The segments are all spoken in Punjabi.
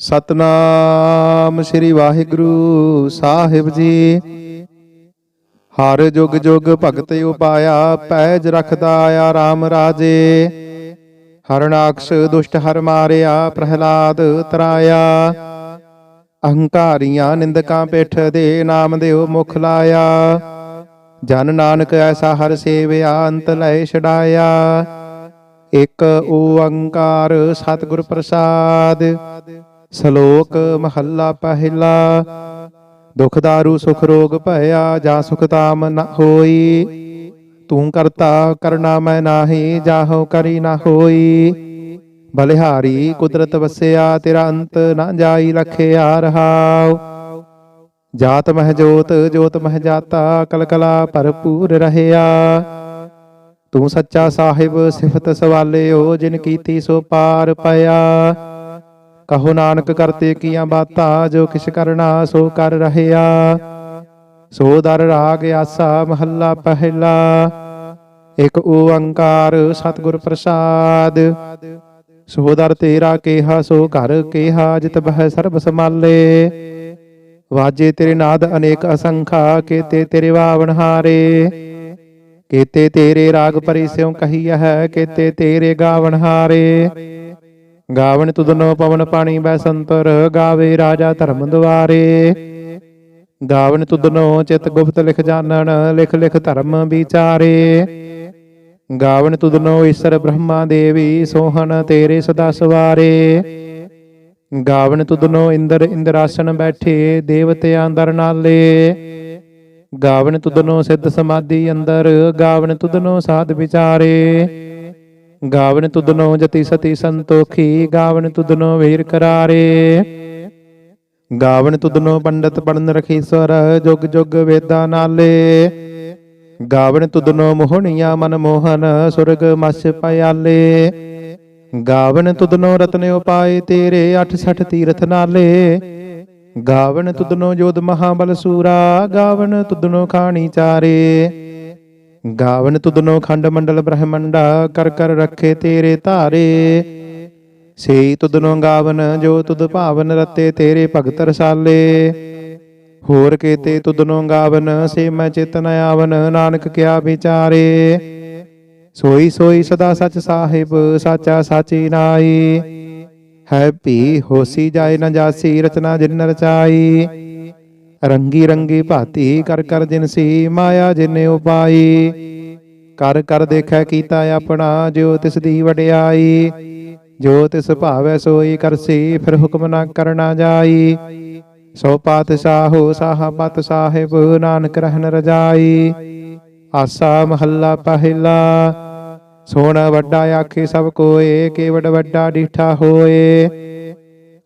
ਸਤਨਾਮ ਸ੍ਰੀ ਵਾਹਿਗੁਰੂ ਸਾਹਿਬ ਜੀ। ਹਰ ਜੁਗ ਜੁਗ ਭਗਤ ਉਪਾਇਆ, ਪੈਜ ਰਖਦਾ ਆ RAM ਰਾਜੇ। ਹਰਨਾਕਸ਼ ਦੁਸ਼ਟ ਹਰ ਮਾਰਿਆ, ਪ੍ਰਹਿਲਾਦ ਤਰਾਇਆ। ਅਹੰਕਾਰੀਆਂ ਨਿੰਦਕਾਂ ਪਿੱਠ ਦੇ ਨਾਮ ਦਿਓ ਮੁਖ ਲਾਇਆ। ਜਨ ਨਾਨਕ ਐਸਾ ਹਰ ਸੇਵਿਆ, ਅੰਤ ਲੈ ਛਡਾਇਆ। ਇਕ ਓੰਕਾਰ ਸਤਿਗੁਰ ਪ੍ਰਸਾਦ। ਸ਼ਲੋਕ ਮਹੱਲਾ ਪਹਿਲਾ। ਦੁਖ ਦਾਰੂ, ਸੁਖ ਰੋਗ ਭਇਆ, ਜਾ ਸੁਖ ਤਾਮ ਨ ਹੋਈ। ਤੂੰ ਕਰਤਾ ਕਰਨਾ ਮੈਂ ਨਾਹੀ, ਜਾਹੋ ਕਰੀ ਨਾ ਹੋਈ। ਬਲਿਹਾਰੀ, ਕੁਦਰਤ ਵਸਿਆ, ਤੇਰਾ ਅੰਤ ਨਾ ਜਾਈ ਲਖਿਆ ਰਹਾਉ ਜਾਤ ਮਹਿ ਜੋਤ ਜੋਤ ਮਹਿ ਜਾਤਾ, ਕਲਕਲਾ ਭਰਪੂਰ ਰਹਿਆ। ਤੂੰ ਸੱਚਾ ਸਾਹਿਬ, ਸਿਫਤ ਸਵਾਲਿਓ, ਜਿਨ ਕੀਤੀ ਸੋ ਪਾਰ ਪਿਆ। ਕਹੋ ਨਾਨਕ ਕਰਤੇ ਕੀਆਂ ਬਾਤਾਂ, ਜੋ ਕਿਛ ਕਰਨਾ ਸੋ ਕਰ ਰਹਿਆ। ਸੋ ਦਰ ਰਾਗ ਆਸਾ ਮਹੱਲਾ ਪਹਿਲਾ। ਇਕ ਓੰਕਾਰ ਸਤਿਗੁਰ ਪ੍ਰਸਾਦ। ਸੋ ਦਰ ਤੇਰਾ ਕੇਹਾ, ਸੋ ਘਰ ਕੇਹਾ, ਜਿਤ ਬਹਿ ਸਰਬ ਸਮਾਲੇ ਵਾਜੇ ਤੇਰੇ ਨਾਦ ਅਨੇਕ ਅਸੰਖਾ, ਕੇਤੇ ਤੇਰੇ ਵਾਵਣ ਹਾਰੇ। ਕੇਤੇ ਤੇਰੇ ਰਾਗ ਪਰਿ ਸਿਉ ਕਹੀਆ ਹੈ, ਕੇਤੇ ਤੇਰੇ ਗਾਵਣ ਹਾਰੇ। ਗਾਵਣ ਤੁਧਨੋ ਪਵਨ ਪਾਣੀ ਬੈ ਸੰਤਰ, ਗਾਵੇ ਰਾਜਾ ਧਰਮ ਦੁਆਰੇ। ਗਾਵਣ ਤੁਧਨੋ ਚਿਤ ਗੁਪਤ ਲਿਖ ਜਾਣਨ, ਲਿਖ ਲਿਖ ਧਰਮ ਵਿਚਾਰੇ। ਗਾਵਣ ਤੁਧਨੋ ਈਸ਼ਰ ਬ੍ਰਹਮਾ ਦੇਵੀ ਸੋਹਣ ਤੇਰੇ ਸਦਾ ਸਵਾਰੇ। ਗਾਵਣ ਤੁਧਨੋ ਇੰਦਰ ਇੰਦਰਾਸਨ ਬੈਠੇ, ਦੇਵਤਿਆਂ ਅੰਦਰ ਨਾਲੇ। ਗਾਵਣ ਤੁਧਨੋ ਸਿੱਧ ਸਮਾਧੀ ਅੰਦਰ ਗਾਵਣ ਤੁਧਨੋ ਸਾਧ ਵਿਚਾਰੇ। ਗਾਵਨ ਤੁਧਨੋ ਜਤੀ ਸਤੀ ਸੰਤੋਖੀ, ਗਾਵਨ ਤੁਧਨੋ ਵੀਰ ਕਰਾਰੇ। ਗਾਵਣ ਤੁਧਨੋ ਪੰਡਤ ਪੜਨ ਰਖੀਸਵਰ ਜੁਗ ਜੁਗ ਵੇਦਾ ਨਾਲੇ। ਗਾਵਣ ਤੁਧਨੋ ਮੋਹਣੀਆਂ ਮਨ ਮੋਹਨ, ਸੁਰਗ ਮਸ ਪਿਆਲੇ। ਗਾਵਣ ਤੁਧਨੋ ਰਤਨ ਉਪਾਏ ਤੇਰੇ 68 ਤੀਰਥ ਨਾਲੇ। ਗਾਵਨ ਤੁਧਨੋ ਜੋਧ ਮਹਾਬਲ ਸੂਰਾ, ਗਾਵਨ ਤੁਧਨੋ ਖਾਣੀ ਚਾਰੇ। ਗਾਵਨ ਤੁਧਨੋ ਖੰਡ ਮੰਡਲ ਬ੍ਰਹਮੰਡਾ, ਕਰ ਕਰ ਰੱਖੇ ਤੇਰੇ ਧਾਰੇ। ਸੇਈ ਤੁਧਨੋ ਗਾਵਨ, ਜੋ ਤੁਧ ਭਾਵਨ ਰਤੇ ਤੇਰੇ ਭਗਤ ਰਸਾਲੇ। ਹੋਰ ਕੇਤੇ ਤੁਧਨੋ ਗਾਵਨ, ਸੇ ਮੈਂ ਚਿਤਨ ਆਵਨ, ਨਾਨਕ ਕਿਆ ਵਿਚਾਰੇ। ਸੋਈ ਸੋਈ ਸਦਾ ਸਚ ਸਾਹਿਬ, ਸਾਚਾ ਸਾਚੀ ਨਾਈ। ਹੈ ਭੀ ਹੋਸੀ ਜਾਏ ਨਾ ਜਾਸੀ, ਰਚਨਾ ਜਿਨ ਰਚਾਈ। ਰੰਗੀ ਰੰਗੀ ਭਾਤੀ ਕਰ ਕਰ ਜਿਨਸੀ ਮਾਇਆ ਜਿਨੇ ਉਪਾਈ। ਕਰ ਕਰ ਦੇਖੈ ਕੀਤਾ ਆਪਣਾ ਜੋ ਤਿਸ ਦੀ ਵਡਿਆਈ। ਜੋ ਤਿਸ ਭਾਵੈ ਸੋਈ ਕਰਸੀ ਫਿਰ ਹੁਕਮ ਨਾ ਕਰਨਾ ਜਾਈ। ਸੋ ਪਾਤਸ਼ਾਹੋ ਸਾਹਾ ਪਤ ਸਾਹਿਬ ਨਾਨਕ ਰਹਿਨ ਰਜਾਈ। ਆਸਾ ਮਹੱਲਾ ਪਹਿਲਾ। ਸੋਣ ਵੱਡਾ ਆਖੇ ਸਭ ਕੋਏ ਕੇਵੜ ਵੱਡਾ ਡੀਠਾ ਹੋਏ।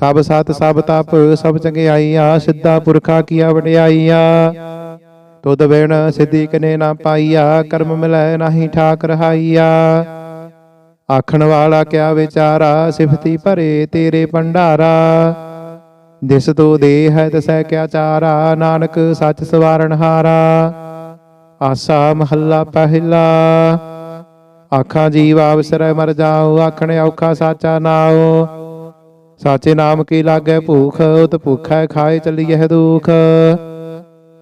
ਸਭ ਸਤ, ਸਭ ਤਪ, ਸਭ ਚੰਗਿਆਈਆ ਸਿੱਧਾ ਪੁਰਖਾ ਕੀਆ ਵਡਿਆਈਆ। ਤੁਧ ਬਿਨ ਸਿੱਧੀ ਕਨੇ ਨਾ ਪਾਈਆ, ਕਰਮ ਮਿਲੈ ਨਾਹੀ ਠਾਕ ਰਹਾਈਆ ਆਖਣ ਵਾਲਾ ਕਿਆ ਵਿਚਾਰਾ, ਸਿਫਤੀ ਭਰੇ ਤੇਰੇ ਭੰਡਾਰਾ। ਦਿਸ ਤੋ ਦੇ ਹੈ ਤਸੈ ਕਿਆ ਚਾਰਾ, ਨਾਨਕ ਸੱਚ ਸਵਾਰਨ ਹਾਰਾ। ਆਸਾ ਮਹੱਲਾ ਪਹਿਲਾ। ਆਖਾਂ ਜੀਵ ਆਵਸਰੈ ਮਰ ਜਾਉ, ਆਖਣ ਔਖਾ ਸਾਚਾ ਨਾਉ। ਸਾਚੇ ਨਾਮ ਕੀ ਲਾਗੈ ਭੂਖ, ਉਤ ਭੁਖੈ ਖਾਏ ਚੱਲੀਐ ਦੁਖ।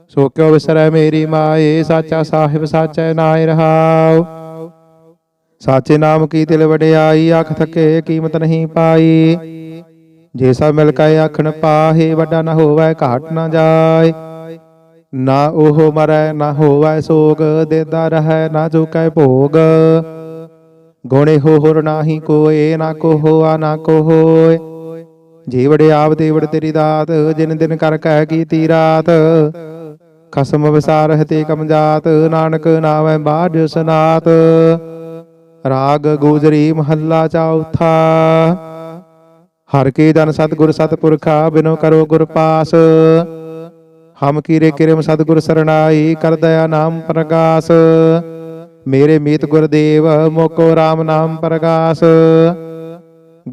ਸੋ ਕਿਉ ਵਿਸਰੈ ਮੇਰੀ ਮਾਏ, ਸਾਚਾ ਸਾਹਿਬ ਸਾਚੈ ਨਾਇ ਰਹਾਉ। ਸਾਚੇ ਨਾਮ ਕੀ ਤਿਲ ਵਡਿਆਈ, ਅੱਖ ਥਕੇ ਕੀਮਤ ਨਹੀਂ ਪਾਈ। ਜੇ ਸਭ ਮਿਲ ਕੇ ਆਖਣ ਪਾਹੇ, ਵੱਡਾ ਨਾ ਹੋਵੈ, ਘਾਟ ਨਾ ਜਾਏ। ਨਾ ਉਹ ਮਰੈ, ਨਾ ਹੋਵੈ ਸੋਗ, ਦੇਦਾ ਰਹੈ, ਨਾ ਚੁਕੈ ਭੋਗ। ਗੁਣੇ ਹੋ ਹੋਰ ਨਾਹੀ ਕੋਏ, ਨਾ ਕੋ ਹੋਆ ਨਾ ਕੋ ਹੋਏ ਜੀ ਵਡਿਆਵ ਤੇ ਤੇਰੀ ਦਾਤ, ਜਿਨ ਦਿਨ ਕਰ ਕਹਿ ਕੀਤੀ ਰਾਤ। ਖਸਮ ਵਿਸਾਰ ਹਤੇ ਕਮਜਾਤ ਨਾਨਕ ਨਾਮੈ ਬਾਝ ਸਨਾਤ। ਰਾਗ ਗੂਜਰੀ ਮਹੱਲਾ ਚੌਥਾ ਹਰ ਕੇ ਜਨ ਸਤਿਗੁਰ ਸਤਿਪੁਰਖਾ, ਬਿਨੋ ਕਰੋ ਗੁਰ ਪਾਸ। ਹਮ ਕੀਰੇ ਕਿਰਮ ਸਤਿਗੁਰ ਸਰਣਾਈ, ਕਰ ਦਇਆ ਨਾਮ ਪ੍ਰਗਾਸ। ਮੇਰੇ ਮੀਤ ਗੁਰਦੇਵ, ਮੋਕੋ RAM ਨਾਮ ਪ੍ਰਗਾਸ।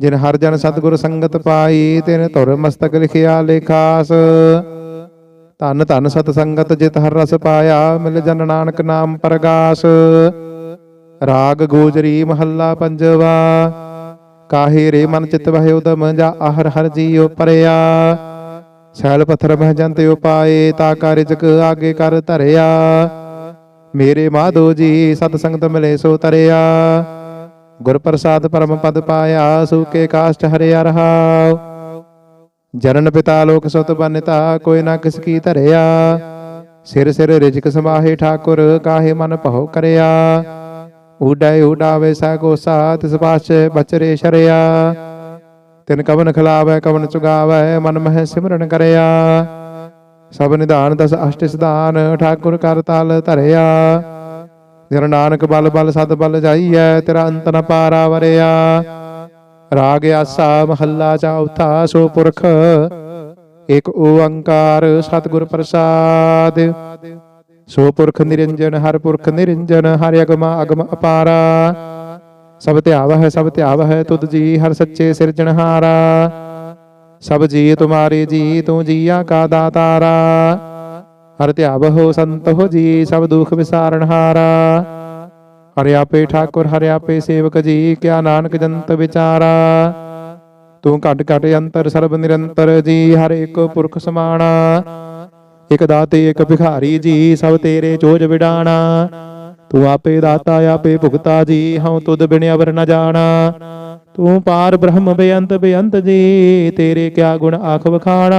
ਜਿਨ ਹਰ ਜਨ ਸਤਿਗੁਰ ਸੰਗਤ ਪਾਈ, ਤਿਨ ਧੁਰ ਮਸਤਕ ਲਿਖਿਆ ਲੇਖਾਸ। ਧਨ ਧਨ ਸਤ ਸੰਗਤ ਜਿਤ ਹਰ ਰਸ ਪਾਇਆ, ਮਿਲ ਜਨ ਨਾਨਕ ਨਾਮ ਪ੍ਰਗਾਸ। ਰਾਗ ਗੋਜਰੀ ਮਹੱਲਾ ਪੰਜਵਾ, ਕਾਹੇ ਰੇ ਮਨ ਚਿਤ ਵਹਿ ਉਦਮ ਜਾ ਆਹਰ ਹਰ ਜੀਉ ਪਰਿਆ। ਸੈਲ ਪੱਥਰ ਮਹਿ ਜੰਤ ਉਪਾਏ, ਤਾ ਕਾਰਿਜਕ ਆਗੇ ਕਰ ਧਰਿਆ। ਮੇਰੇ ਮਾਧੋ ਜੀ ਸਤ ਸੰਗਤ ਮਿਲੇ ਸੋ ਤਰਿਆ। ਗੁਰ ਪ੍ਰਸਾਦ ਪਰਮ ਪਦ ਪਾਇਆ ਸੂਕੇ ਕਾਸ਼ਟ ਹਰਿਆ ਰਹਾਉ ਜਨਨ ਪਿਤਾ ਲੋਕ ਸੁਤ ਬਨਤਾ, ਕੋਈ ਨਾ ਕਿਸ ਕੀ ਧਰਿਆ। ਸਿਰ ਸਿਰ ਰਿਜਕ ਸਮਾਹੇ ਠਾਕੁਰ, ਕਾਹੇ ਮਨ ਭਉ ਕਰਿਆ। ਊਡੈ ਊਡਾਵੇ ਸਾ ਗੋਸਾ, ਤਿਸ ਪਾਛੇ ਬਚਰੇ ਸ਼ਰਿਆ। ਤਿਨ ਕਵਨ ਖਿਲਾਵੈ, ਕਵਨ ਚੁਗਾਵੈ, ਮਨ ਮਹਿ ਸਿਮਰਨ ਕਰਿਆ। ਸਭ ਨਿਧਾਨ ਦਸ ਅਸ਼ਟ ਸਿਧਾਨ, ਠਾਕੁਰ ਕਰ ਤਲ ਧਰਿਆ। ਜਨ ਨਾਨਕ ਬਲ ਬਲ ਸਦ ਬਲ ਜਾਈਐ, ਤੇਰਾ ਅੰਤ ਨ ਪਾਰਾ ਵਰਿਆ। ਰਾਗ ਆਸਾ ਮਹੱਲਾ ਚੌਥਾ ਸੋ ਪੁਰਖ, ਇਕ ਓੰਕਾਰ ਸਤਿਗੁਰ ਪ੍ਰਸਾਦ। ਸੋ ਪੁਰਖ ਨਿਰੰਜਨ, ਹਰ ਪੁਰਖ ਨਿਰੰਜਨ, ਹਰਿ ਅਗਮ ਅਗਮ ਅਪਾਰਾ। ਸਭ ਧਿਆਵ ਹੈ ਸਭ ਧਿਆਵ ਹੈ ਤੁਧ ਜੀ ਹਰ ਸੱਚੇ ਸਿਰਜਣਹਾਰਾ ਸਭ ਜੀ ਤੁਮਾਰੇ ਜੀ, ਤੂੰ ਜੀਆ ਕਾ ਦਾਤਾਰਾ। ਹਰ ਧਿਆਵ ਹੋ ਸੰਤ ਹੋ ਜੀ ਸਭ ਦੁਖ ਵਿਸਾਰਣਹਾਰਾ ਹਰਿ ਆਪੇ ਠਾਕੁਰ ਹਰਿ ਆਪੇ ਸੇਵਕ ਜੀ ਕਿਆ ਨਾਨਕ ਜੰਤ ਵਿਚਾਰਾ ਤੂੰ ਘਟ ਘਟ ਅੰਤਰ ਸਰਬ ਨਿਰੰਤਰ ਜੀ ਹਰ ਇੱਕ ਪੁਰਖ ਸਮਾਣਾ ਇਕ ਦਾਤੇ ਇਕ ਭਿਖਾਰੀ ਜੀ ਸਭ ਤੇਰੇ ਚੋਜ ਵਿਡਾਣਾ ਤੂੰ ਆਪੇ ਦਾਤਾ ਆਪੇ ਭੁਗਤਾ ਜੀ ਹਉ ਤੁਧ ਬਿਨ ਅਵਰ ਨ ਜਾਣਾ ਤੂੰ ਪਾਰ ਬ੍ਰਹਮ ਬੇਅੰਤ ਬੇਅੰਤ ਜੀ ਤੇਰੇ ਕਿਆ ਗੁਣ ਆਖ ਵਖਾਣਾ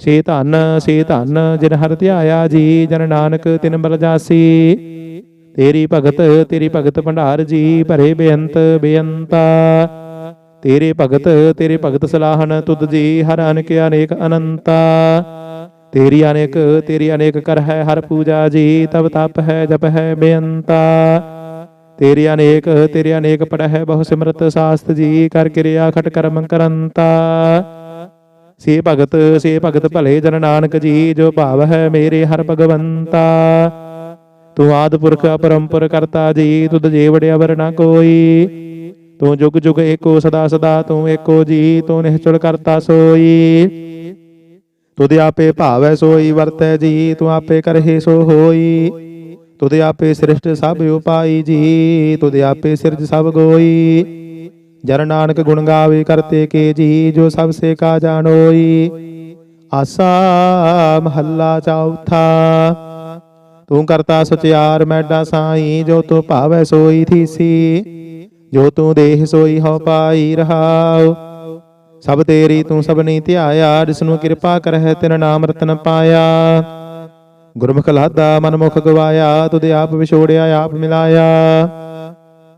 ਸੇ ਧਨ ਸੇ ਧਨ, ਜਿਨ ਹਰ ਧਿਆਇਆ ਜੀ, ਜਨ ਨਾਨਕ ਤਿਨ ਬਲ ਜਾਸੀ। ਤੇਰੀ ਭਗਤ ਤੇਰੀ ਭਗਤ ਭੰਡਾਰ ਜੀ, ਭਰੇ ਬੇਅੰਤ, ਬੇਅੰਤਾ। ਤੇਰੇ ਭਗਤ ਤੇਰੇ ਭਗਤ ਸਲਾਹਨ ਤੁਧ ਜੀ, ਹਰ ਅਨੇਕ ਅਨੇਕ ਅਨੰਤਾ। ਤੇਰੀ ਅਨੇਕ ਤੇਰੀ ਅਨੇਕ ਕਰ ਹੈ ਹਰ ਪੂਜਾ ਜੀ ਤਬ ਤਪ ਹੈ, ਜਪ ਹੈ, ਬੇਅੰਤਾ। ਤੇਰੀ ਅਨੇਕ, ਤੇਰੇ ਅਨੇਕ ਪੜ ਹੈ ਬਹੁ ਸਿਮਰਤ ਸਾਸਤ ਜੀ, ਕਰ ਕਿਰਿਆ ਖਟ ਕਰਮ ਕਰੰਤਾ। ਸੇ ਭਗਤ ਸੇ ਭਗਤ ਭਲੇ ਜਨ ਨਾਨਕ ਜੀ, ਜੋ ਭਾਵ ਹੈ ਮੇਰੇ ਹਰ ਭਗਵੰਤਾ। ਤੂੰ ਆਦ ਪੁਰਖ ਅਪਰੰਪਰ ਕਰਤਾ ਜੀ, ਤੁਧ ਜੇ ਵੜਿਆ ਵਰ ਨਾ ਕੋਈ। ਤੂੰ ਜੁਗ ਜੁਗ ਏਕੋ ਸਦਾ ਸਦਾ, ਤੂੰ ਏਕੋ ਜੀ, ਤੂੰ ਨਿਹਚਲ ਕਰਤਾ ਸੋਈ। ਤੁਧ ਆਪੇ ਭਾਵੈ ਸੋਈ, ਵਰਤੈ ਜੀ, ਤੂੰ ਆਪੇ ਕਰਹਿ ਸੋ ਹੋਈ। ਤੁਧ ਆਪੇ ਸ੍ਰਿਸ਼ਟ ਸਭ ਉਪਾਈ ਜੀ, ਤੁਧ ਆਪੇ ਸਿਰਜ ਸਭ ਗੋਈ। ਜਨ ਨਾਨਕ ਗੁਣ ਗਾਵੇ ਕਰਤੇ ਕੇ ਜੀ, ਜੋ ਸਭ ਸੇ ਕਾ ਜਾਣੋਈ। ਆਸਾ ਮਹੱਲਾ ਚੌਥਾ। ਤੂੰ ਕਰਤਾ ਸੁਚਿਆਰ ਮੈਡਾ ਸਾਈ, ਜੋ ਤੂੰ ਭਾਵੈ ਸੋਈ ਥੀਸੀ। ਜੋ ਤੂੰ ਦੇਹ ਸੋਈ ਹਉ ਪਾਈ ਰਹਾਉ। ਸਭ ਤੇਰੀ ਤੂੰ ਸਭਨੀ ਧਿਆਇਆ ਜਿਸ ਨੂੰ ਕਿਰਪਾ ਕਰਹਿ ਤਿਨ ਨਾਮ ਰਤਨ ਪਾਇਆ। ਗੁਰਮੁਖ ਲਾਦਾ ਮਨ ਮੁਖ ਗਵਾਇਆ, ਤੁਧ ਆਪ ਵਿਛੋੜਿਆ, ਆਪ ਮਿਲਾਇਆ।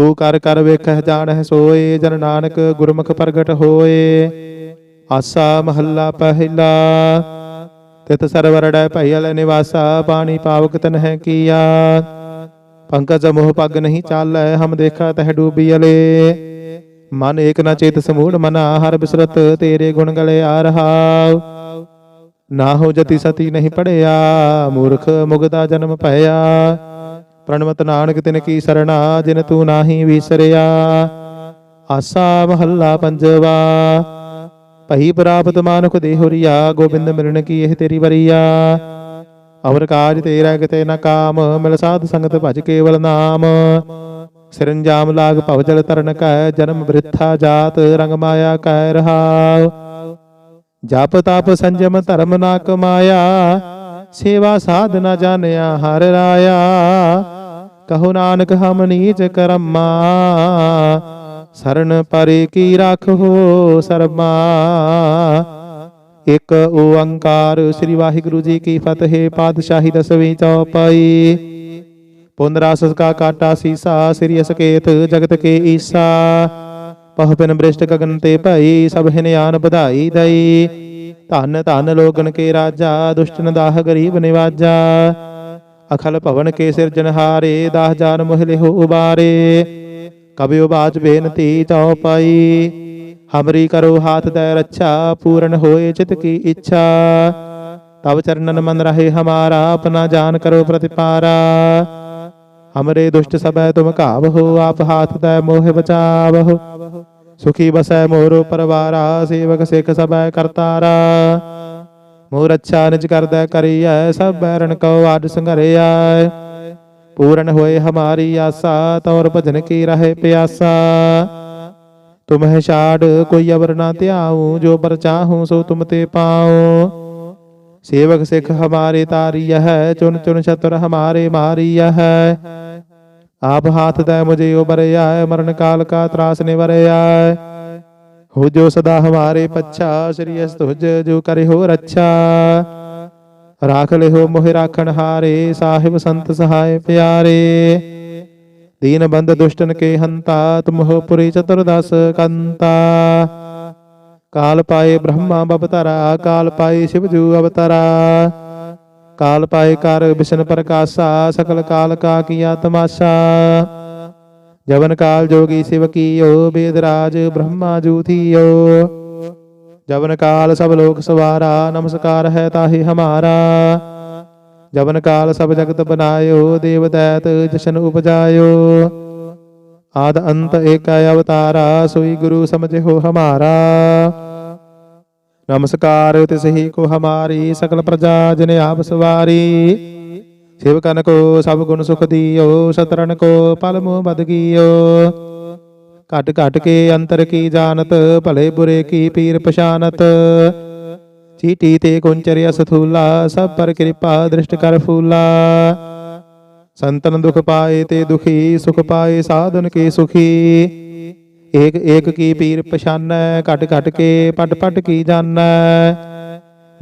ਤੂੰ ਕਰ ਕਰ ਵੇਖਹਿ ਜਾਣਹਿ ਸੋਏ ਜਨ ਨਾਨਕ ਗੁਰਮੁਖ ਪ੍ਰਗਟ ਹੋਏ। ਆਸਾ ਮਹੱਲਾ ਪਹਿਲਾ ਤਿਤ ਸਰਵਰੜੈ ਭਈਲ ਨਿਵਾਸਾ ਪਾਣੀ ਪਾਵਕ ਤਨਹਿ ਕੀਆ। ਪੰਕਜ ਮੋਹ ਪੱਗ ਨਹੀਂ ਚਾਲੈ, ਹਮ ਦੇਖਾ ਤਹ ਡੂਬੀਅਲੇ ਮਨ ਏਕ ਨਾ ਚੇਤ ਸਮੂੜ ਮਨਾ, ਹਰ ਬਿਸਰਤ ਤੇਰੇ ਗੁਣ ਗਲੇ ਆ ਰਹਾ ਨਾ ਹੋ ਜਤੀ ਸਤੀ ਨਹੀਂ ਪੜਿਆ, ਮੂਰਖ ਮੁਗਦਾ ਜਨਮ ਭਇਆ। ਪ੍ਰਣਮਤ ਨਾਨਕ ਤਿਨ ਕੀ ਸਰਣਾ, ਜਿਨ ਤੂੰ ਨਾਹੀ ਵਿਸਰਿਆ। ਆਸਾ ਮਹੱਲਾ ਪੰਜਵਾ, ਭਈ ਪ੍ਰਾਪਤ ਮਾਨੁਖ ਦੇਹੁਰੀਆ ਗੋਬਿੰਦ ਮਿਲਣ ਕੀ ਇਹ ਤੇਰੀ ਵਰੀਆ। ਅਵਰ ਕਾਜ ਤੇਰਾ ਕਿਤੇ ਨ ਕਾਮ, ਮਿਲ ਸਾਧ ਸੰਗਤ ਭਜ ਕੇਵਲ ਨਾਮ। ਸਿਰੰਜਾਮ ਲਾਗ ਭਵ ਤਰਨ ਕੈ, ਜਨਮ ਬ੍ਰਿਥਾ ਜਾਤ, ਰੰਗ ਮਾਇਆ ਕੈ ਰਹਾਉ। ਜਪ ਤਪ ਸੰਜਮ ਧਰਮ ਨਾ ਕਮਾਇਆ, ਸੇਵਾ ਸਾਧ ਨਾ ਜਾਣਿਆ ਹਰ ਰਾਇਆ। ਕਹੋ ਨਾਨਕ, ਹਮ ਨੀਚ ਕਰਮਾ। ਸਰਨ ਪਰੇ ਕੀ ਰਾਖੋ ਸਰਮਾ। ਇਕ ਓੰਕਾਰ, ਸ੍ਰੀ ਵਾਹਿਗੁਰੂ ਜੀ ਕੀ ਫਤਿਹ, ਪਾਤਸ਼ਾਹੀ ਦਸਵੀਂ ਚੌਪਾਈ। ਪੁੰਦਰਾ ਕਾ ਕਾਟਾ ਸੀਸਾ, ਸ੍ਰੀ ਅਸਕੇਤ ਜਗਤ ਕੇ ਈਸਾ। ਪਹ ਪਿਨ ਬ੍ਰਿਸ਼ਟ ਗਗਨ ਤੇ ਭਈ, ਸਭ ਹਿਨਿਆਨ ਵਧਾਈ ਦਈ। ਧਨ ਧਨ ਲੋਗਨ ਕੇ ਰਾਜਾ, ਦੁਸ਼ਟਨ ਦਾਹ ਗਰੀਬ ਨਿਵਾਜਾ। ਅਖਲ ਭਵਨ ਕੇ ਸਿਰਜਨਹਾਰੇ ਦਾਹ ਜਾਨ ਮੋਹਿ ਹੋ ਉਬਾਰੇ ਕਬਿਓ ਬਾਜ ਬੇਨਤੀ ਚਉਪਾਈ ਹਮਰੀ ਕਰੋ ਹਾਥ ਦੈ ਰੱਛਾ, ਪੂਰਨ ਹੋਏ ਚਿਤ ਕੀ ਇੱਛਾ। ਤਬ ਚਰਨਨ ਮਨ ਰਹੇ ਹਮਾਰਾ, ਆਪਣਾ ਜਾਨ ਕਰੋ ਪ੍ਰਤਿਪਾਰਾ। ਹਮਰੇ ਦੁਸ਼ਟ ਸਭੈ ਤੁਮ ਘਾਵਹੁ ਆਪ ਹਾਥ ਦੈ ਮੋਹਿ ਬਚਾਵਹੁ ਸੁਖੀ ਬਸੈ ਮੋਰੋ ਪਰਵਾਰਾ, ਸੇਵਕ ਸਿੱਖ ਸਭੈ ਕਰਤਾਰਾ। ਮੂਰ ਅੱਛਾ ਨਿਜ ਕਰਦਾ ਕਰੀਐ, ਸਭ ਬੈਰਨ ਕਉ ਆਦ ਸੰਘਰਿਆ ਪੂਰਨ ਹੋਏ ਹਮਾਰੀ ਆਸਾ, ਤੌਰ ਭਜਨ ਕੀ ਰਹੇ ਪਿਆਸਾ। ਤੁਮਹਿ ਛਾੜ, ਕੋਈ ਅਵਰ ਨਾ ਧਿਆਉ, ਜੋ ਬਰ ਚਾਹੂੰ ਸੋ ਤੁਮ ਤੇ ਪਾਉ। ਸੇਵਕ ਸਿੱਖ ਹਮਾਰੇ ਤਾਰੀय ਹੈ ਚੁਨ ਚੁਨ ਛਤਰ ਹਮਾਰੇ ਮਾਰੀय ਹੈ ਆਪ ਹਾਥ ਦੈ ਮੁਝੇ ਉਬਰਿਆ ਮਰਨ ਕਾਲ ਕਾ ਤਰਾਸ ਨਿਵਰਿਆ ਹੋ ਜੋ ਸਦਾ ਹਮਾਰੇ ਪੱਛਾ, ਸ੍ਰੀ ਅਸ ਜੋ ਕਰੇ ਹੋ ਰੱਛਾ ਰਾਖ ਲਿਓ ਮੋਹਿ ਰਾਖਣ ਹਾਰੇ, ਸਾਹਿਬ ਸੰਤ ਸਹਾਇ ਪਿਆਰੇ। ਦੀਨ ਬੰਦ ਦੁਸ਼ਟਨ ਕੇ ਹੰਤਾ ਤੁਮਹੁ ਪੁਰੀ ਚਤੁਰਦਸ ਕੰਤਾ। ਕਾਲ ਪਾਏ ਬ੍ਰਹਮਾ ਬਵਤਰਾ ਕਾਲ ਪਾਏ ਸ਼ਿਵਜੂ ਅਵਤਰਾ। ਕਾਲ ਪਾਏ ਕਰ ਵਿਸ਼ਨ ਪ੍ਰਕਾਸ਼ਾ, ਸਕਲ ਕਾਲ ਕਾ ਕੀਆ ਤਮਾਸ਼ਾ ਜਵਨ ਕਾਲ ਜੋਗੀ ਸਿਵ ਕੀਓ ਬੇਦਰਾਜ ਬ੍ਰਹਮਾ ਜੂਥੀਓ ਜਵਨ ਕਾਲ ਸਭ ਲੋਕ ਸਵਾਰਾ, ਨਮਸਕਾਰ ਹੈ ਤਾਹੀ ਹਮਾਰਾ। ਜਵਨ ਕਾਲ ਸਭ ਜਗਤ ਬਨਾਇਓ ਦੇਵ ਦੈਤ ਜਸ਼ਨ ਉਪਜਾਇਓ। ਆਦ ਅੰਤ ਏਕ ਅਵਤਾਰਾ, ਸੋਈ ਗੁਰੂ ਸਮਝਿਓ ਹਮਾਰਾ। ਨਮਸਕਾਰ ਤਿਸਹੀ ਕੋ ਹਮਾਰੀ, ਸਕਲ ਪ੍ਰਜਾ ਜਿਨ ਆਪ ਸਵਾਰੀ। ਸੇਵਕਨ ਕੋ ਸਭ ਗੁਣ ਸੁਖ ਦੀਓ ਸਤਰਨ ਕੋ ਪਲ ਮੋਹ ਬਦ ਗੀਓ ਘਟ ਘਟ ਕੇ ਅੰਤਰ ਕੀ ਜਾਣਤ ਭਲੇ ਬੁਰੇ ਕੀ ਪੀਰ ਪਛਾਨਤ ਚੀਟੀ ਤੇ ਕੁੰਚਰਿਆ ਸਥੂਲਾ ਸਭ ਪਰ ਕਿਰਪਾ ਦ੍ਰਿਸ਼ਟ ਕਰ ਫੂਲਾ ਸੰਤਨ ਦੁਖ ਪਾਏ ਤੇ ਦੁਖੀ ਸੁਖ ਪਾਏ ਸਾਧਨ ਕੇ ਸੁਖੀ ਏਕ ਏਕ ਕੀ ਪੀਰ ਪਛਾਨੈ ਘਟ ਘਟ ਕੇ ਪਟ ਪਟ ਕੀ ਜਾਣੈ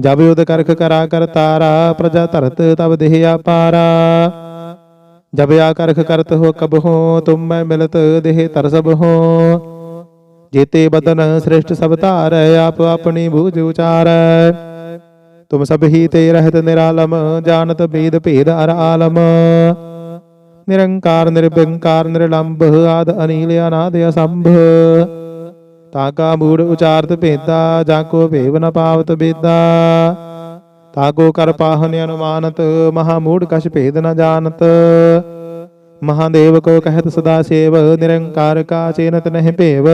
ਜਬ ਉਦ ਕਰਖ ਕਰਾ ਕਰਤਾਰਾ ਪ੍ਰਜਾ ਧਰਤ ਤਬ ਦੇਹ ਆਪਾਰਾ ਜਬ ਆ ਕਰਖ ਕਰਤ ਹੋ ਕਬ ਹੋ, ਤੁਮ ਮੈਂ ਮਿਲਤ ਦੇਹ ਤਰ ਸਭ ਹੋ। ਜੀਤੇ ਬਦਨ ਸ੍ਰਿਸ਼ਟ ਸਭ ਧਾਰੈ, ਆਪ ਆਪਣੀ ਬੂਝ ਉਚਾਰੈ। ਤੁਮ ਸਭ ਹੀ ਤੇ ਰਹਿਤ ਨਿਰਾਲਮ, ਜਾਣਤ ਬੇਦ ਭੇਦ ਅਰ ਆਲਮ। ਨਿਰੰਕਾਰ ਨਿਰਭੰਕਾਰ ਨਿਰਲੰਭ ਆਦ ਅਨੀਲ, ਅਨਾਦ ਅਸੰਭ। ਤਾ ਕਾ ਮੂੜ ਉਚਾਰਤ ਭੇਦਾ, ਜਾ ਕੋ ਭੇਵ ਨ ਪਾਵਤ ਬੇਦਾ। ਤਾ ਕੋ ਕਰ ਪਾਹਨ ਅਨੁਮਾਨਤ, ਮਹਾ ਮੂੜ ਕਛ ਭੇਦ ਨ ਜਾਣਤ। ਮਹਾਦੇਵ ਕੋ ਕਹਿਤ ਸਦਾ ਸੇਵ, ਨਿਰੰਕਾਰ ਕਾ ਚੇਨਤ ਨਹਿ ਭੇਵ।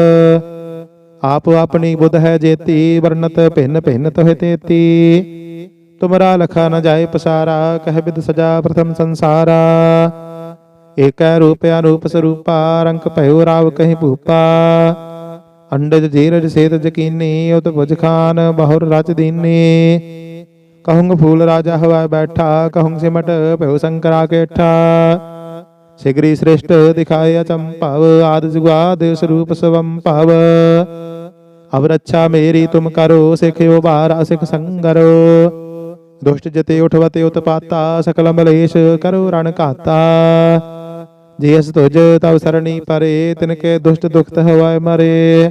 ਆਪ ਆਪਣੀ ਬੁੱਧ ਹੈ ਜੇਤੀ ਵਰਨਤ ਭਿੰਨ ਭਿੰਨ ਤੋਹਿ ਤੇਤੀ। ਤੁਮਰਾ ਲਖਾ ਨ ਜਾਏ ਪਸਾਰਾ, ਕਹਿ ਬਿਦ ਸਜਾ ਪ੍ਰਥਮ ਸੰਸਾਰਾ। ਏਕੈ ਰੂਪ ਅਨੂਪ ਸਰੂਪਾ, ਰੰਗ ਭਇਓ ਰਾਵ ਕਹੀਂ ਭੂਪਾ। ਅੰਡਜ ਜੀਰਜ ਸੇਤ ਜਕੀਨੀ ਉਤ ਭੁਜ ਖਾਨ ਬਹੁਰ ਰਚ ਦੀਨੀ ਕਹੂੰਗ ਫੂਲ ਰਾਜਾ ਹਵਾਏ ਬੈਠਾ ਕਹੂੰਗ ਸਿਮਟ ਭਇਓ ਸੰਕਰਾ ਕੇਠਾ ਸਿਗਰੀ ਸ੍ਰਿਸ਼ਟ ਦਿਖਾਏ ਅਚੰਭਵ ਆਦ ਜੁਗਾਦ ਸਰੂਪ ਸਵੰ ਭਵ ਅਬ ਰੱਛਾ ਮੇਰੀ ਤੁਮ ਕਰੋ ਸਿਖਿਓ ਬਾਰਾ ਸਿਖ ਸੰਗਰੋ ਦੁਸ਼ਟ ਜਤੇ ਉਠਵਤੇ ਉਤਪਾਤਾ ਸਕਲ ਮਲੇਸ਼ ਕਰੋ ਰਣ ਘਾਤਾ ਜੇ ਅਸ ਤੁਜ ਤਵ ਸਰਣੀ ਪਰੇ ਤਿਨ ਕੇ ਦੁਸ਼ਟ ਦੁਖਤ ਹਵਾਏ ਮਰੇ।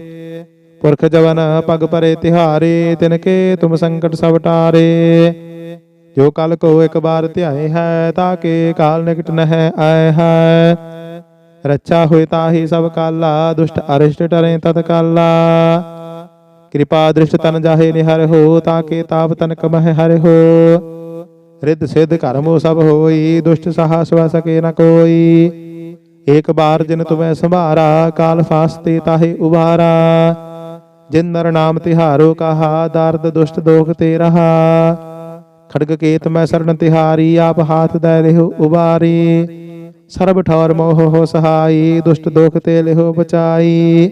ਪੁਰਖ ਜਵਨ ਪਗ ਪਰੇ ਤਿਹਾਰੇ ਤਿਨ ਕੇ ਤੁਮ ਸੰਕਟ ਸਭ ਟਾਰੇ। ਜੋ ਕਲ ਕੋ ਇੱਕ ਬਾਰ ਧਿਆਏ ਹੈ, ਤਾਂ ਕੇ ਕਾਲ ਨਿਕਟ ਨਹਿ ਆਏ ਹੈ। ਰੱਛਾ ਹੋਏ ਤਾਹੀ ਸਭ ਕਾਲਾ, ਦੁਸ਼ਟ ਅਰਿਸ਼ਟ ਟਰੇ ਤਤ ਕਾਲਾ। ਕਿਰਪਾ ਦ੍ਰਿਸ਼ਟ ਤਨ ਜਾਹੇ ਨਿਹਰ ਹੋ ਤਾਕੇ ਤਾਪ ਤਨ ਕਮਹਿ ਹਰਿ ਹੋ। ਰਿੱਧ ਸਿੱਧ ਕਰਮੋ ਸਭ ਹੋਈ, ਦੁਸ਼ਟ ਸਹਾ ਸਵ ਸਕੇ ਨ ਕੋਈ। ਏਕ ਬਾਰ ਜਿਨ ਤੁਮੈ ਸੰਭਾਰਾ, ਕਾਲ ਫਾਸਤੇ ਤਾਹੇ ਉਬਾਰਾ ਜਿਨ ਨਰ ਨਾਮ ਤਿਹਾਰੋ, ਕਹਾ ਦਰਦ ਦੁਸ਼ਟ ਦੋਖ ਤੇ ਰਹਾ। ਖੜਗ ਕੇਤ ਮੈਂ ਸਰਣ ਤਿਹਾਰੀ, ਆਪ ਹਾਥ ਦੈ ਲਿਹੁ ਉਬਾਰੀ। ਸਰਬ ਠੌਰ ਮੋਹ ਹੋ ਸਹਾਈ, ਦੁਸ਼ਟ ਦੋਖ ਤੇ ਲਿਹੁ ਬਚਾਈ।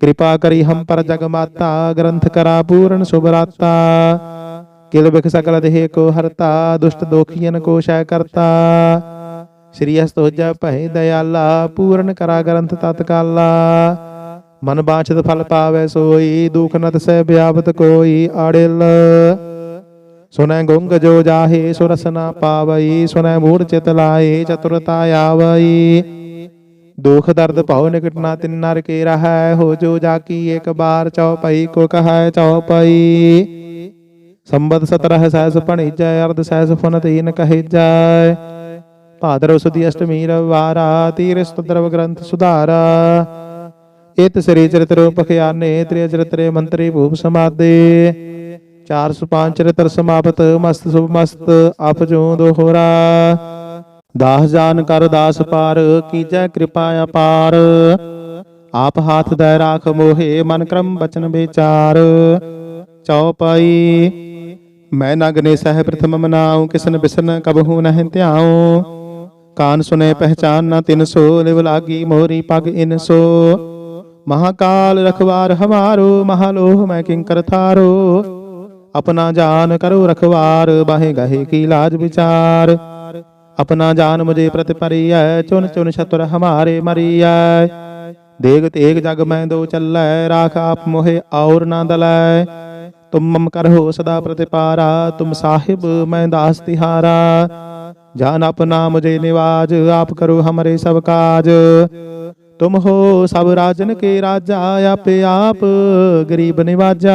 ਕਿਰਪਾ ਕਰੀ ਹਮ ਪਰ ਜਗ ਮਾਤਾ, ਗ੍ਰੰਥ ਕਰਾ ਪੂਰਨ ਸੁਭਰਾਤਾ ਕਿਲ ਬਿਖ ਸਕਲ ਦੇਹ ਕੋ ਹਰਤਾ, ਦੁਸ਼ਟ ਦੋਖੀਨ ਕੋ ਸ਼ੈ ਕਰਤਾ। ਸ੍ਰੀ ਅਸਤੋਜਾ ਭੈ ਦਇਆਲਾ, ਪੂਰਨ ਕਰਾ ਗ੍ਰੰਥ ਤਤਕਾਲਾ। ਮਨ ਬਾਛਤ ਫਲ ਪਾਵੇ ਸੋਈ, ਦੁਖ ਨਤ ਸਹਿ ਬਿਆਵਤ ਕੋਈ ਆੜਿਲ ਸੁਨੈ ਗੁੰਗ ਜੋ ਜਾਹੇ, ਸੁਰਸ ਨਾ ਪਾਵਈ, ਸੁਨੈ ਮੂੜ ਚਿਤ ਲਾਏ, ਚਤੁਰਤਾ ਆਵਈ। ਦੁਖ ਦਰਦ ਭਉ ਨਿਕਟ ਨਾ ਤਿਨ ਨਰ ਕੇ ਰਹੈ, ਹੋ ਜੋ ਜਾ ਕੀ ਇੱਕ ਬਾਰ ਚਉਪਈ, ਕੋ ਕਹੈ ਚਉਪਈ। ਸੰਬਦ ਸਤਰਹ ਸਹਿਸ ਭਣੀਜੈ, ਅਰਧ ਸਹਿਸ ਫੁਨ ਤੀਨ ਕਹਿ ਜੈ ਸੁਦੀ ਅਸ਼ਟਮੀ ਰਵਾਰਾ ਤੀਰ ਸਤਦਰਵ ਗ੍ਰੰਥ ਸੁਧਾਰਾ ਇਤ ਸ੍ਰੀ ਚਰਿਤ ਰੂਪ ਖਿਆਨੇ ਤ੍ਰਿਯ ਚਰਿਤਰੇ ਮੰਤਰੀ ਭੂਪ ਸਮਾਦੇ 405 ਚਰਿਤਰ ਸਮਾਪਤ ਮਸਤ ਸੁਭ ਮਸਤ ਆਪ ਜੋ ਦੋਹਰਾ ਦਾਸ ਜਾਨ ਕਰ ਦਾਸ ਪਾਰ ਕੀਜੈ ਕਿਰਪਾ ਅਪਾਰ ਆਪ ਹਾਥ ਦੈ ਰਾਖ ਮੋਹੇ ਮਨ ਕਰਮ ਬਚਨ ਵਿਚਾਰ ਚਉਪਈ ਮੈਂ ਨਗਨੇ ਸਹਿ ਪ੍ਰਥਮ ਮਨਾਉ ਕਿਸਨ ਬਿਸਨ ਕਬਹੂ ਨਹਿ ਧਿਆਉ ਕਾਨ ਸੁਨੇ ਪਹਿਚਾਨ ਨਾ ਤਿਨ ਸੋ ਲਿਵ ਲਾਗੀ ਮੋਰੀ ਪਗ ਇਨ ਸੋ। ਮਹਾਕਾਲ ਰਖਵਾਰ ਹਮਾਰੋ, ਮਹਾਲੋਹ ਮੈਂ ਕਿੰ ਕਰਥਾਰੋ ਆਪਣਾ ਜਾਨ ਕਰੋ ਰਖਵਾਰ, ਬਾਹੇ ਗਹੇ ਕੀ ਲਾਜ ਵਿਚਾਰ। ਆਪਣਾ ਜਾਨ ਮੁਝੇ ਪ੍ਰਤ ਪਰਿਐ ਚੁਨ ਚੁਨ ਸ਼ਤਰ ਹਮਾਰੇ ਮਰੀਐ। ਦੇਗ ਤੇਗ ਜਗ ਮੈਂ ਦੋ ਚੱਲੈ, ਰਾਖ ਆਪ ਮੋਹਿ ਔਰ ਨਾ ਦਲੈ। ਤੁਮ ਮਮ ਕਰਹੁ ਸਦਾ ਪ੍ਰਤਿਪਾਰਾ, ਤੁਮ ਸਾਹਿਬ ਮੈਂ ਦਾਸ ਤਿਹਾਰਾ। ਜਾਨ ਆਪਨਾ ਮੁਝੇ ਨਿਵਾਜ, ਆਪ ਕਰੋ ਹਮਰੇ ਸਭ ਕਾਜ। ਤੁਮ ਹੋ ਸਭ ਰਾਜਨ ਕੇ ਰਾਜਾ, ਆਪੇ ਆਪ ਗਰੀਬ ਨਿਵਾਜਾ।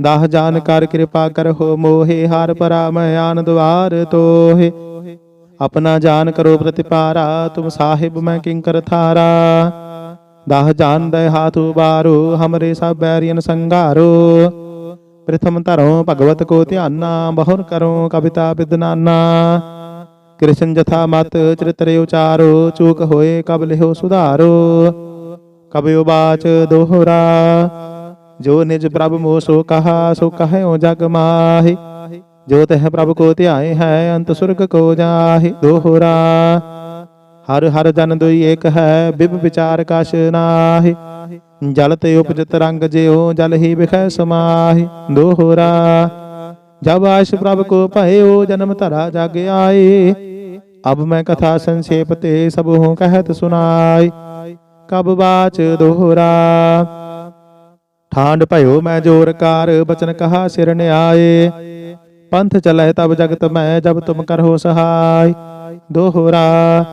ਦਾਹ ਜਾਨ ਕਰ ਕਿਰਪਾ ਕਰ ਹੋ ਮੋਹੇ, ਹਾਰ ਪਰਾ ਮਿਆਨ ਦਵਾਰ ਤੋਹੇ। ਆਪਣਾ ਜਾਨ ਕਰੋ ਪ੍ਰਤਿਪਾਰਾ, ਤੁਮ ਸਾਹਿਬ ਮੈਂ ਕਿੰਕਰ ਥਾਰਾ। ਦਾਹ ਜਾਨ ਦੇ ਹਾਥ ਉਬਾਰੋ ਹਮਰੇ ਸਭ ਬੈਰੀਨ ਸੰਘਾਰੋ ਪ੍ਰਥਮ ਧਰੋ ਭਗਵਤ ਕੋ ਧਿਆਨਾ ਬਹੁਰ ਕਰੋ ਕਵਿਤਾ ਬਿਦਨਾਨਾ ਕ੍ਰਿਸ਼ਨ ਜਥਾ ਮਤ ਚਰਿਤਰੇ ਉਚਾਰੋ ਚੂਕ ਹੋਏ ਕਬ ਲਿਹੋ ਸੁਧਾਰੋ ਕਬਿਉ ਬਾਚ ਦੋਹਰਾ ਜੋ ਨਿਜ ਪ੍ਰਭ ਮੋ ਸੋ ਕਹਾ ਸੋ ਕਹਿਓ ਜਗ ਮਾਹੀ ਜੋ ਤਹ ਪ੍ਰਭ ਕੋ ਧਿਆਏ ਹੈ ਅੰਤ ਸੁਰਗ ਕੋ ਜਾਹੀ ਦੋਹਰਾ ਹਰ ਹਰ ਜਨ ਦੋਈ ਏਕ ਹੈ ਬਿਬ ਵਿਚਾਰ ਕਛ ਨਾਹੀ ਜਲ ਤੇ ਉਪਜਤ ਰੰਗ ਜਿਉ, ਜਲ ਹੀ ਵਿਖੈ ਸਮਾਹੀ, ਦੋਹਰਾ। ਜਬ ਆਸ਼ ਪ੍ਰਭ ਕੋ ਭਇਓ, ਜਨਮ ਧਰਾ ਜਾਗ ਆਏ ਅਬ ਮੈਂ ਕਥਾ ਸੰਖੇਪ ਤੇ ਸਭ ਹੂੰ ਕਹਿਤ ਸੁਨਾਈ ਕਬ ਬਾਚ ਦੋਹਰਾ। ਠਾਂਡ ਭਇਓ ਮੈਂ ਜੋਰ ਕਾਰ, ਬਚਨ ਕਹਾ ਸਿਰ ਨਿਆਏ। ਪੰਥ ਚਲੈ ਤਬ ਜਗਤ ਮੈਂ, ਜਬ ਤੁਮ ਕਰੋ ਸਹਾਈ। ਦੋਹਰਾ।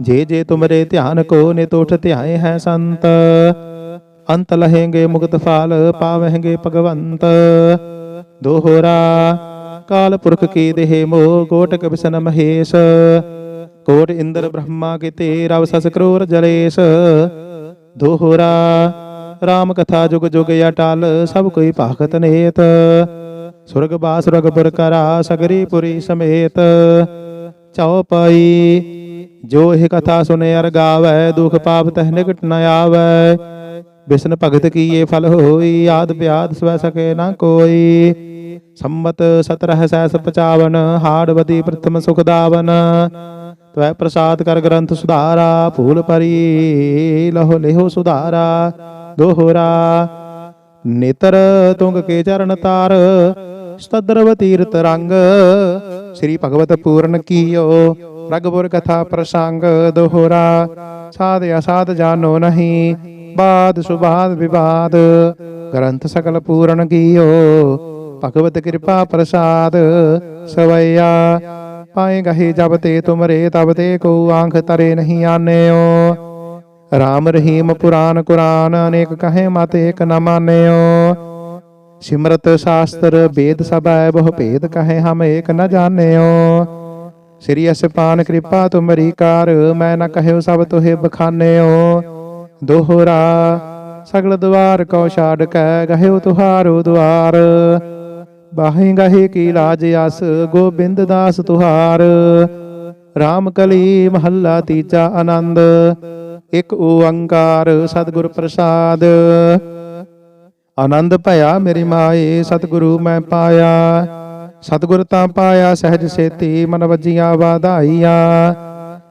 ਜੇ ਜੇ ਤੁਮਰੇ ਧਿਆਨ ਕੋ ਨਿਤੋਠ ਧਿਆਏ ਹੈ ਸੰਤ। ਅੰਤ ਲਹੇਂਗੇ ਮੁਕਤ ਫਾਲ ਪਾਵਹਿੰਗੇ ਭਗਵੰਤ। ਦੋਹਰਾ ਕਾਲ ਪੁਰਖ ਕੀ ਦੇਹ ਮੋਹ ਕੋਟਕ ਬਿਸਨ ਮਹੇਸ਼। ਕੋਟ ਇੰਦਰ ਬ੍ਰਹਮਾ ਕੇ ਤੇ ਰਵ ਸਸ ਕਰੋਰ ਜਲੇਸ਼। ਦੋਹਰਾ ਰਾਮ ਕਥਾ ਜੁਗ ਜੁਗ ਅਟਲ, ਸਭ ਕੋਈ ਭਾਖਤ ਨੇਤ। ਸੁਰਗ ਬਾਸ ਰਗਪੁਰ ਕਰਾ, ਸਗਰੀ ਪੁਰੀ ਸਮੇਤ। ਚਉਪਈ ਜੋ ਇਹ ਕਥਾ ਸੁਨੇ ਅਰ ਗਾਵੈ, ਦੁਖ ਪਾਪ ਤਹ ਨਿਕਟ ਨ ਆਵੈ। ਬਿਸ਼ਨ ਭਗਤ ਕੀਏ ਫਲ ਹੋਈ, ਆਦ ਬਿਆਦ ਸਵੈ ਸਕੇ ਨਾ ਕੋਈ। ਸੰਮਤ 17 ਸੈਸ 55 ਹਾੜਵਤੀ ਪ੍ਰਥਮ ਸੁਖ ਦਾਵਨ। ਤਵੈ ਪ੍ਰਸਾਦ ਕਰ ਗ੍ਰੰਥ ਸੁਧਾਰਾ ਭੂਲ ਪਰੀ ਲਹੋ ਲਿਹੋ ਸੁਧਾਰਾ, ਦੋਹਰਾ। ਨੇਤਰ ਤੁੰਗ ਕੇ ਚਰਨ ਤਾਰ, ਸਤਦਰਵ ਤੀਰਤ ਰੰਗ। ਸ੍ਰੀ ਭਗਵਤ ਪੂਰਨ ਕੀਓ, ਰਗਪੁਰ ਕਥਾ ਪ੍ਰਸੰਗ, ਦੋਹਰਾ। ਸਾਧ ਅਸਾਧ ਜਾਣੋ ਨਹੀਂ ਬਾਦ ਸੁਬਾਦ ਵਿਵਾਦ, ਗ੍ਰੰਥ ਸਕਲ ਪੂਰਨ ਕੀਓ, ਭਗਵਤ ਕਿਰਪਾ ਪ੍ਰਸਾਦ, ਸਵਈਆ, ਪਾਏ ਗਹੇ ਜਬ ਤੇ ਤੁਮਰੇ, ਤਬ ਤੇ ਕੋ ਆਂਖ ਤਰੇ ਨਹੀਂ ਆਨਿਓ। ਰਾਮ ਰਹੀਮ ਪੁਰਾਨ ਕੁਰਾਨ, ਅਨੇਕ ਕਹੇ ਮਤ ਏਕ ਨ ਮਾਨਿਓ। ਸਿਮਰਤ ਸ਼ਾਸਤਰ ਵੇਦ ਸਭੈ, ਬਹੁ ਭੇਦ ਕਹੇ ਹਮ ਏਕ ਨ ਜਾਣਿਓ। ਸ੍ਰੀ ਅਸਪਾਨ ਕਿਰਪਾ ਤੁਮਰੀ ਕਾਰ, ਮੈਂ ਨ ਕਹਿਓ ਸਭ ਤੋਹਿ ਬਖਾਨਿਓ। ਦੋਹਰਾ, ਸਗਲ ਦਵਾਰ ਕੋ ਛਾੜ ਕੈ, ਗਹਿਓ ਤੁਹਾਰੋ ਦੁਆਰ ਬਾਹੇ ਗਹੇ ਕੀ ਲਾਜ ਅਸ ਗੋਬਿੰਦ ਦਾਸ ਤੁਹਾਰ। RAM ਕਲੀ ਮਹੱਲਾ ਤੀਜਾ ਆਨੰਦ, ਇੱਕ ਓੰਕਾਰ ਸਤਿਗੁਰ ਪ੍ਰਸਾਦ। ਆਨੰਦ ਭਇਆ ਮੇਰੀ ਮਾਏ, ਸਤਿਗੁਰੂ ਮੈਂ ਪਾਇਆ। ਸਤਿਗੁਰ ਤਾਂ ਪਾਇਆ ਸਹਿਜ ਸੇਤੀ, ਮਨ ਵਜੀਆਂ ਵਾਧਾਈਆਂ।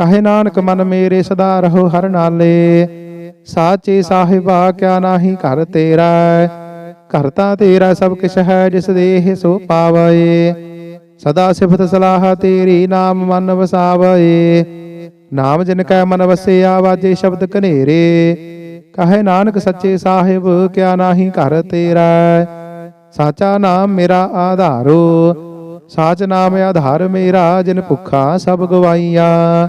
ਕਹੇ ਨਾਨਕ ਮਨ ਮੇਰੇ ਸਦਾ ਰਹੋ ਹਰ ਨਾਲੇ। ਸਾਚੇ ਸਾਹਿਬਾ, ਕਿਆ ਨਾਹੀ ਘਰ ਤੇਰਾ ਕਰਤਾ ਤੇਰਾ ਸਭ ਕਿਛ ਹੈ, ਜਿਸ ਦੇਹ ਸੋ ਪਾਵਏ। ਸਦਾ ਸਿਫਤ ਸਲਾਹ ਤੇਰੀ ਨਾਮ ਮਨ ਵਸਾਵਏ। ਨਾਮ ਜਿਨ ਕੈ ਮਨ ਵਸਿਆ, ਵਾਜੇ ਸ਼ਬਦ ਕਨੇਰੇ ਕਹੇ ਨਾਨਕ ਸੱਚੇ ਸਾਹਿਬ, ਕਿਆ ਨਾਹੀ ਘਰ ਤੇਰਾ ਸਾਚਾ ਨਾਮ ਮੇਰਾ ਆਧਾਰੋ। ਸਾਚ ਨਾਮ ਆਧਾਰ ਮੇਰਾ, ਜਿਨ ਭੁੱਖਾ ਸਭ ਗਵਾਈਆਂ।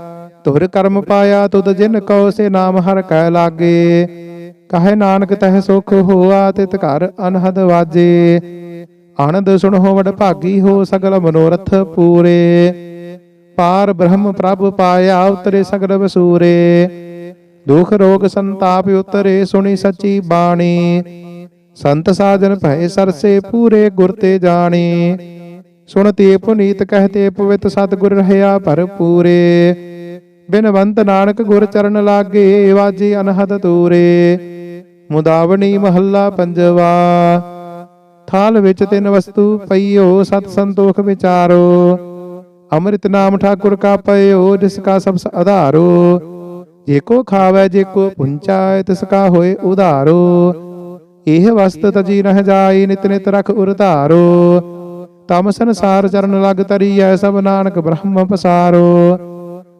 ਤੁਰ ਕਰਮ ਪਾਇਆ ਤੁਧ ਜਿਨ ਕਉ ਸੇ ਨਾਮ ਹਰ ਕੈ ਲਾਗੇ। ਕਹੇ ਨਾਨਕ ਤਹਿ ਸੁਖ ਹੋਆ ਤਿਤ ਘਰ ਅਨਹਦ ਵਾਜੇ। ਆਨੰਦ ਸੁਣੋ ਵਡ ਭਾਗੀ ਹੋ ਸਗਲ ਮਨੋਰਥ ਪੂਰੇ। ਪਾਰ ਬ੍ਰਹਮ ਪ੍ਰਭ ਪਾਇਆ ਉਤਰੇ ਸਗਲ ਵਸੂਰੇ। ਦੁਖ ਰੋਗ ਸੰਤਾਪ ਉਤਰੇ ਸੁਣੀ ਸੱਚੀ ਬਾਣੀ। ਸੰਤ ਸਾਜਨ ਭੈ ਸਰਸੇ ਪੂਰੇ ਗੁਰ ਤੇ ਜਾਣੀ। ਸੁਣਤੀ ਪੁਨੀਤ ਕਹਤੇ ਪਵਿੱਤ ਸਤਿਗੁਰ ਰਹਿਆ ਭਰਪੂਰੇ। ਬਿਨਵੰਤ ਨਾਨਕ ਗੁਰ ਚਰਨ ਲਾਗੇ, ਵਾਜੀ ਅਨਹਦ ਤੂਰੇ ਮੁਦਾਵਣੀ ਮਹੱਲਾ ਪੰਜਵਾ। ਥਾਲ ਵਿੱਚ ਤਿੰਨ ਵਸਤੂ ਪਈਓ, ਸਤ ਸੰਤੋਖ ਵਿਚਾਰੋ। ਅੰਮ੍ਰਿਤ ਨਾਮ ਠਾਕੁਰ ਕਾ ਪਇਓ, ਜਿਸ ਕਾ ਸਭ ਆਧਾਰੋ ਜੇ ਕੋ ਖਾਵੇ, ਜੇ ਕੋ ਪੁੰਚਾਏ, ਤਿਸ ਕਾ ਹੋਏ ਉਧਾਰੋ। ਇਹ ਵਸਤ ਤਜੀ ਰਹਿ ਜਾਈ, ਨਿਤ ਨਿਤ ਰਖ ਉਰਧਾਰੋ। ਤਮ ਸੰਸਾਰ ਚਰਨ ਲਗ ਤਰੀਐ, ਸਭ ਨਾਨਕ ਬ੍ਰਹਮ ਪਸਾਰੋ।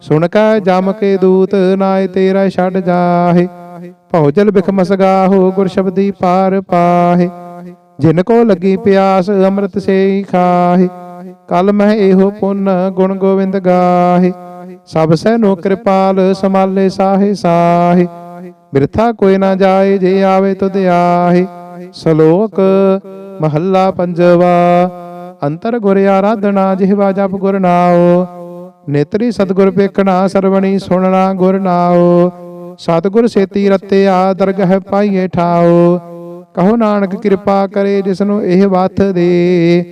ਸੁਣ ਕੈ ਜਮ ਕੇ ਦੂਤ ਨਾਏ, ਤੇਰਾ ਛੱਡ ਜਾਹੇ। ਭੌਜਲ ਬਿਖ ਮਸਗਾਹੋ, ਗੁਰ ਸ਼ਬਦੀ ਪਾਰ ਪਾਹੇ। ਜਿਨ ਕੋ ਲੱਗੀ ਪਿਆਸ, ਅੰਮ੍ਰਿਤ ਸੇ ਖਾਹੇ। ਕਲ ਮਹਿ ਇਹੋ ਪੁੰਨ, ਗੁਣ ਗੋਵਿੰਦ ਗਾਹੇ। ਸਭ ਸੈ ਨੋ ਕਿਰਪਾਲ ਸਮਾਲੇ ਸਾਹੇ ਸਾਹੇ। ਬਿਰਥਾ ਕੋਈ ਨਾ ਜਾਏ, ਜੇ ਆਵੇ ਤੁਧ ਆਹੇ। ਸ਼ਲੋਕ, ਮਹੱਲਾ ਪੰਜਵਾ। ਅੰਤਰ ਗੁਰ ਆਰਾਧਨਾ, ਜਿਹਵਾ ਜਪ ਗੁਰ ਨਾਉ। ਨੇਤਰੀ ਸਤਗੁਰ ਵੇਖਣਾ ਸਰਵਣੀ ਸੁਣਨਾ ਗੁਰ ਨਾਉ। ਸਤਗੁਰ ਸੇਤੀ ਰਤਿਆ ਦਰਗਹ ਪਾਈਏ ਠਾਉ। ਕਹੋ ਨਾਨਕ ਕਿਰਪਾ ਕਰੇ ਜਿਸਨੂੰ ਇਹ ਵਥ ਦੇ।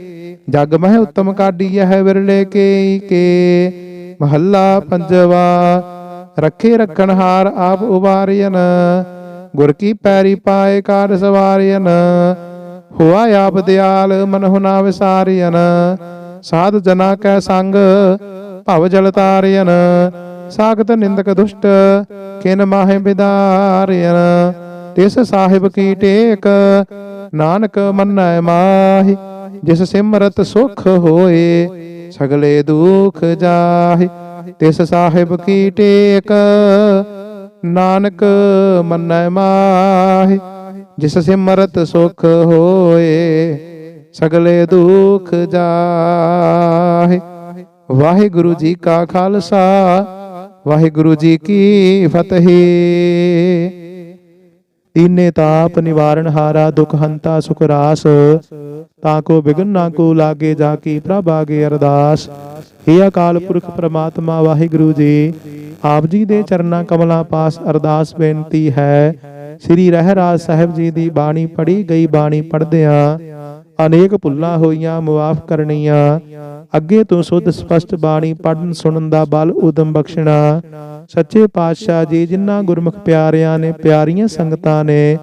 ਜਗ ਮਹਿ ਉਤਮ ਕਾਢੀ ਹੈ ਵਿਰਲੇ ਕੇ ਕੇ। ਮਹੱਲਾ ਪੰਜਵਾ, ਰੱਖੇ ਰੱਖਣ ਹਾਰ ਆਪ ਉਵਾਰਿයਨ ਗੁਰ ਕੀ ਪੈਰੀ ਪਾਏ ਕਾਰ ਸਵਾਰਿਯਨ। ਹੋਆ ਆਪ ਦਿਆਲ ਮਨ ਹੁਨਾ ਵਿਸਾਰਿਯਨ। ਸਾਧ ਜਨਾ ਕੈ ਸੰਗ ਭਵ ਜਲ ਤਾਰਿਯਨ ਸਾਗਤ ਨਿੰਦਕ ਦੁਸ਼ਟ, ਕਿਨ ਮਾਹਿ ਬਿਦਾਰਿਯਨ। ਤਿਸ ਸਾਹਿਬ ਕੀ ਟੇਕ, ਨਾਨਕ ਮੰਨੈ ਮਾਹੀ, ਜਿਸ ਸਿਮਰਤ ਸੁਖ ਹੋਏ, ਸਗਲੇ ਦੁਖ ਜਾਹਿ। ਤਿਸ ਸਾਹਿਬ ਕੀ ਟੇਕ, ਨਾਨਕ ਮੰਨੈ ਮਾਹੀ, ਜਿਸ ਸਿਮਰਤ ਸੁਖ ਹੋਏ, ਸਗਲੇ ਦੁਖ ਜਾਹਿ। ਵਾਹਿਗੁਰੂ ਜੀ ਕਾ ਖਾਲਸਾ, ਵਾਹਿਗੁਰੂ ਜੀ ਕੀ ਫਤਿਹ। ਦੀਨੇ ਤਾਪ ਨਿਵਾਰਨ ਹਾਰਾ, ਦੁਖ, ਹੰਤਾ, ਸੁਖ, ਰਾਸ, ਤਾਂ ਕੋ ਬਿਗਨ ਨਾ ਕੋ ਲਾਗੇ ਜਾ ਕੀ ਪ੍ਰਭ ਆਗੇ ਅਰਦਾਸ। हे ਅਕਾਲ ਪੁਰਖ ਪ੍ਰਮਾਤਮਾ, ਵਾਹਿਗੁਰੂ ਜੀ, ਆਪ ਜੀ ਦੇ ਚਰਨਾਂ ਕਮਲਾਂ ਪਾਸ ਅਰਦਾਸ ਬੇਨਤੀ ਹੈ। ਸ੍ਰੀ ਰਹਿਰਾਜ ਸਾਹਿਬ ਜੀ ਦੀ ਬਾਣੀ ਪੜੀ ਗਈ ਬਾਣੀ ਪੜਦਿਆਂ ਅਨੇਕ ਭੁੱਲਾਂ ਹੋਈਆਂ, ਮੁਆਫ ਕਰਨੀਆਂ। ਅੱਗੇ ਤੋਂ ਸੁਧ ਸਪਸ਼ਟ ਬਾਣੀ ਪੜਨ ਸੁਣਨ ਦਾ ਬਲ ਉਦਮ ਬਖਸ਼ਣਾ। ਸੱਚੇ ਪਾਤਸ਼ਾਹ ਜੀ ਜਿਨ੍ਹਾਂ ਗੁਰਮੁਖ ਪਿਆਰਿਆਂ ਨੇ ਪਿਆਰੀਆਂ ਸੰਗਤਾਂ ਨੇ,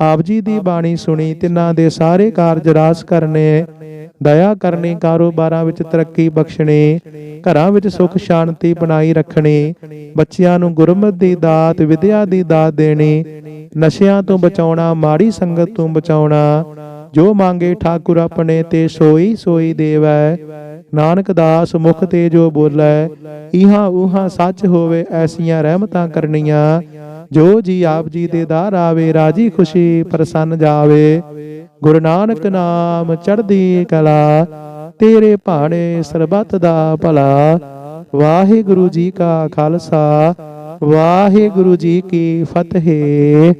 ਆਪ ਜੀ ਦੀ ਬਾਣੀ ਸੁਣੀ, ਤਿਨਾਂ ਦੇ ਸਾਰੇ ਕਾਰਜ ਰਾਸ ਕਰਨੇ। ਦਇਆ ਕਰਨੀ, ਕਾਰੋਬਾਰਾਂ ਵਿੱਚ ਤਰੱਕੀ ਬਖਸ਼ਣੀ, ਘਰਾਂ ਵਿੱਚ ਸੁਖ, ਸ਼ਾਂਤੀ ਬਣਾਈ ਰੱਖਣੀ, ਬੱਚਿਆਂ ਨੂੰ ਗੁਰਮਤ ਦੀ ਦਾਤ, ਵਿਦਿਆ ਦੀ ਦਾਤ ਦੇਣੀ, ਨਸ਼ਿਆਂ ਤੋਂ ਬਚਾਉਣਾ, ਮਾੜੀ ਸੰਗਤ ਤੋਂ ਬਚਾਉਣਾ ਜੋ ਮੰਗੇ ਠਾਕੁਰ ਆਪਣੇ ਤੇ ਸੋਈ ਸੋਈ ਦੇਵੈ। ਨਾਨਕ ਦਾਸ ਮੁਖ ਤੇ ਜੋ ਬੋਲੇ, ਇਹਾਂ ਉਹਾਂ ਸੱਚ ਹੋਵੇ ਐਸੀਆਂ ਰਹਿਮਤਾਂ ਕਰਨੀਆਂ। ਜੋ ਜੀ ਆਪ ਜੀ ਦੇ ਦਾਰ ਆਵੇ, ਰਾਜੀ ਖੁਸ਼ੀ ਪ੍ਰਸੰਨ ਜਾਵੇ। ਗੁਰੂ ਨਾਨਕ ਨਾਮ ਚੜ੍ਹਦੀ ਕਲਾ, ਤੇਰੇ ਭਾਣੇ ਸਰਬੱਤ ਦਾ ਭਲਾ। ਵਾਹਿਗੁਰੂ ਜੀ ਕਾ ਖਾਲਸਾ, ਵਾਹਿਗੁਰੂ ਜੀ ਕੀ ਫਤਿਹ।